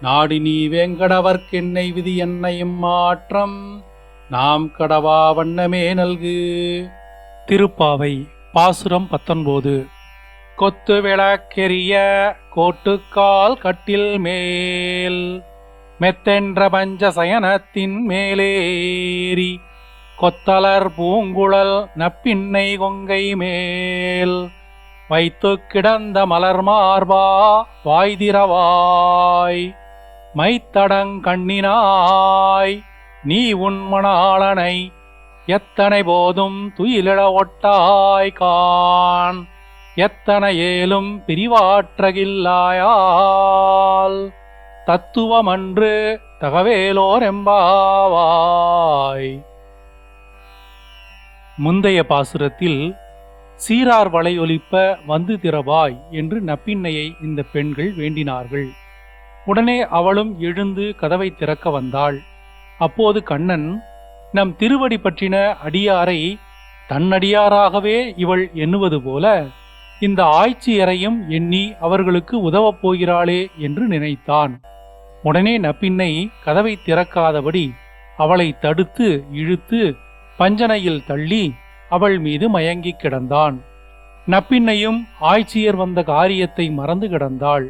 நாடி நீ வேங்கடவர்க்கென்னை விதி என்னையும் மாற்றம். நாம் கடவா வண்ணமே நல்கு. திருப்பாவை பாசுரம் பத்தொன்பது. கொத்து விளக்கெரிய கோட்டுக்கால் கட்டில் மேல். மெத்தென்ற பஞ்ச சயனத்தின் மேலேறி. கொத்தலர் பூங்குழல் நப்பின்னை கொங்கை மேல். வைத்து கிடந்த மலர் மார்பா வாய்திரவாய். மைத்தடங்கண்ணினாய் நீ உன் மணாளனை எத்தனை போதும் துயிலிட ஒட்டாய் கான் எத்தனை ஏலும் பிரிவாற்றகில்லாயால் தத்துவமன்று தகவேலோரெம்பாவாய் முந்தைய பாசுரத்தில் சீரார் வலையொலிப்ப வந்து திறவாய் என்று நப்பின்னையை இந்த பெண்கள் வேண்டினார்கள். உடனே அவளும் எழுந்து கதவை திறக்க வந்தாள். அப்போது கண்ணன் நம் திருவடி பற்றின அடியாரை தன்னடியாராகவே இவள் எண்ணுவது போல இந்த ஆய்ச்சியரையும் எண்ணி அவர்களுக்கு உதவப் போகிறாளே என்று நினைத்தான். உடனே நப்பின்னை கதவை திறக்காதபடி அவளை தடுத்து இழுத்து பஞ்சனையில் தள்ளி அவள் மீது மயங்கிக் கிடந்தான். நப்பின்னையும் ஆய்ச்சியர் வந்த காரியத்தை மறந்து கிடந்தாள்.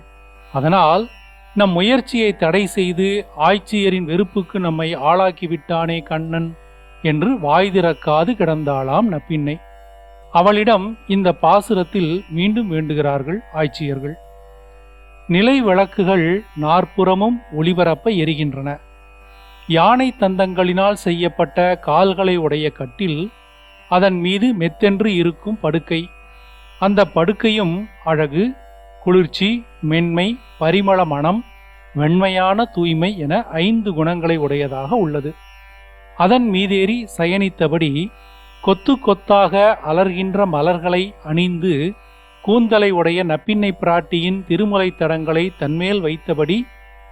அதனால் நம் முயற்சியை தடை செய்து ஆய்ச்சியரின் வெறுப்புக்கு நம்மை ஆளாக்கி விட்டானே கண்ணன் என்று வாய் திறக்காது கிடந்தாளாம் நப்பின்னை. அவளிடம் இந்த பாசுரத்தில் மீண்டும் வேண்டுகிறார்கள் ஆய்ச்சியர்கள். நிலை விளக்குகள் நாற்புறமும் ஒளிபரப்ப எரிகின்றன. யானை தந்தங்களினால் செய்யப்பட்ட கால்களை உடைய கட்டில் அதன் மீது மெத்தென்று இருக்கும் படுக்கை. அந்த படுக்கையும் அழகு குளிர்ச்சி மென்மை பரிமள மனம் வெண்மையான தூய்மை என ஐந்து குணங்களை உடையதாக உள்ளது. அதன் மீதேறி சயனித்தபடி கொத்து கொத்தாக அலர்கின்ற மலர்களை அணிந்து கூந்தலை உடைய நப்பின்னை பிராட்டியின் திருமுலை தடங்களை தன்மேல் வைத்தபடி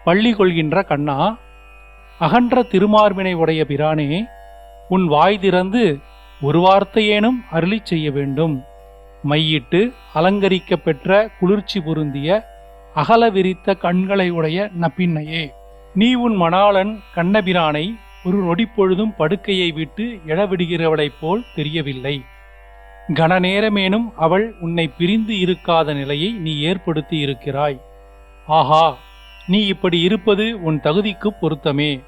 பள்ளி கொள்கின்ற கண்ணா அகன்ற திருமார்பினை உடைய பிரானே உன் வாய் திறந்து ஒரு வார்த்தையேனும் அருளிச் செய்ய வேண்டும். மையிட்டு அலங்கரிக்க பெற்ற குளிர்ச்சி பொருந்திய அகல விரித்த கண்களை உடைய நப்பின்னையே. நீ உன் மணாளன் கண்ணபிரானை ஒரு நொடிப்பொழுதும் படுக்கையை விட்டு எழவிடுகிறவளைப் போல் தெரியவில்லை. கனநேரமேனும் அவள் உன்னை பிரிந்து இருக்காத நிலையை நீ ஏற்படுத்தி இருக்கிறாய். ஆஹா நீ இப்படி இருப்பது உன் தகுதிக்கு பொருத்தமே.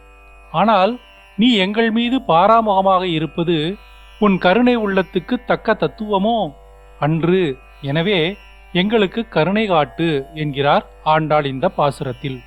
ஆனால் நீ எங்கள் மீது பாராமுகமாக இருப்பது உன் கருணை உள்ளத்துக்கு தக்க தத்துவமோ? அன்று எனவே எங்களுக்கு கருணை காட்டு என்கிறார் ஆண்டாள் இந்த பாசுரத்தில்.